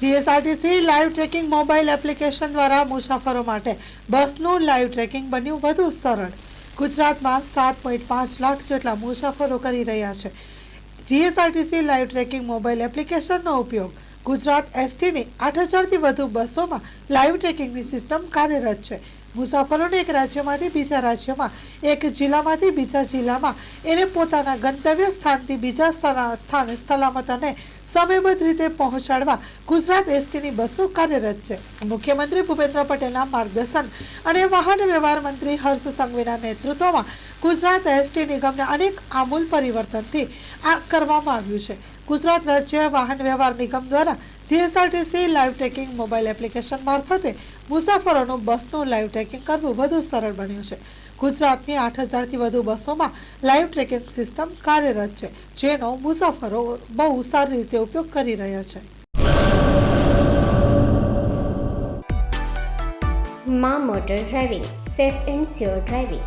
GSRTC live tracking mobile application દ્વારા મુસાફરો માટે બસનું લાઈવ ટ્રેકિંગ બન્યું વધુ સરળ. ગુજરાતમાં સાત પોઈન્ટ પાંચ લાખ જેટલા મુસાફરો કરી રહ્યા છે. જીએસઆરટીસી લાઈવ ટ્રેકિંગ મોબાઈલ એપ્લિકેશનનો ઉપયોગ ગુજરાત એસટીની આઠ હજારથી વધુ બસોમાં લાઈવ ટ્રેકિંગની સિસ્ટમ કાર્યરત છે. મુસાફરોને એક રાજ્યમાંથી બીજા રાજ્યમાં, એક જિલ્લામાંથી બીજા જિલ્લામાં. એને પોતાના ગંતવ્ય સ્થાનથી બીજા સ્થાના- સલામત અને સમયબદ્ધ રીતે પહોંચાડવા ગુજરાત એસટીની બસો કાર્યરત છે. મુખ્યમંત્રી ભૂપેન્દ્ર પટેલના માર્ગદર્શન અને વાહન વ્યવહાર મંત્રી હર્ષ સંઘવીના નેતૃત્વમાં ગુજરાત એસટી નિગમને અનેક આમૂલ પરિવર્તનથી આ કરવામાં આવ્યું છે. ગુજરાત રાજ્ય વાહન વ્યવહાર નિગમ દ્વારા GSRTC live tracking mobile application મારફતે મુસાફરોનું બસનું લાઈવ ટ્રેકિંગ કરવું વધુ સરળ બન્યું છે. ગુજરાતની આઠ હજારથી વધુ બસોમાં લાઈવ ટ્રેકિંગ સિસ્ટમ કાર્યરત છે, જેનો મુસાફરો બહુ સારી રીતે ઉપયોગ કરી રહ્યા છે. મા motor driving, safe and sure driving.